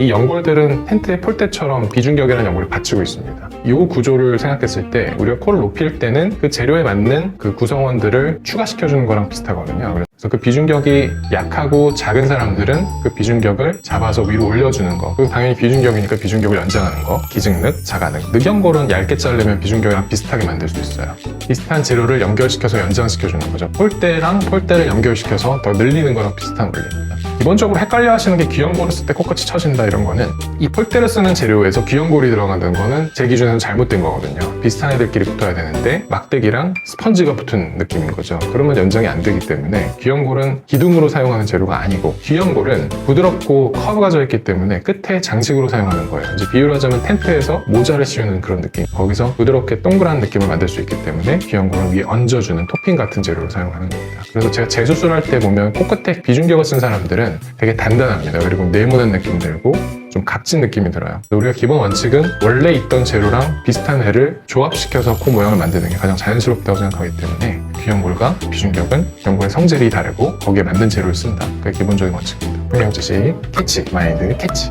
이 연골들은 텐트의 폴대처럼 비중격이라는 연골을 받치고 있습니다. 이 구조를 생각했을 때 우리가 코를 높일 때는 그 재료에 맞는 그 구성원들을 추가시켜주는 거랑 비슷하거든요. 그래서 그 비중격이 약하고 작은 사람들은 그 비중격을 잡아서 위로 올려주는 거. 그리고 당연히 비중격이니까 비중격을 연장하는 거. 기증늑, 자가늑. 늑연골은 얇게 자르면 비중격이랑 비슷하게 만들 수 있어요. 비슷한 재료를 연결시켜서 연장시켜주는 거죠. 폴대랑 폴대를 연결시켜서 더 늘리는 거랑 비슷한 원리입니다. 기본적으로 헷갈려 하시는 게 귀연골을 쓸때 코끝이 처진다 이런 거는 이 폴대를 쓰는 재료에서 귀연골이 들어간다는 거는 제 기준에는 잘못된 거거든요. 비슷한 애들끼리 붙어야 되는데 막대기랑 스펀지가 붙은 느낌인 거죠. 그러면 연장이 안 되기 때문에 귀연골은 기둥으로 사용하는 재료가 아니고 귀연골은 부드럽고 커브가 져 있기 때문에 끝에 장식으로 사용하는 거예요. 이제 비유를 하자면 텐트에서 모자를 씌우는 그런 느낌. 거기서 부드럽게 동그란 느낌을 만들 수 있기 때문에 귀연골은 위에 얹어주는 토핑 같은 재료로 사용하는 겁니다. 그래서 제가 재수술 할 때 보면 코끝에 비중격을 쓴 사람들은 되게 단단합니다. 그리고 네모난 느낌 들고 좀 값진 느낌이 들어요. 우리가 기본 원칙은 원래 있던 재료랑 비슷한 애를 조합시켜서 코 모양을 만드는 게 가장 자연스럽다고 생각하기 때문에 귀연골과 비중격은 연골의 성질이 다르고 거기에 맞는 재료를 쓴다. 그게 기본적인 원칙입니다. 지식 캐치, 마인드 캐치.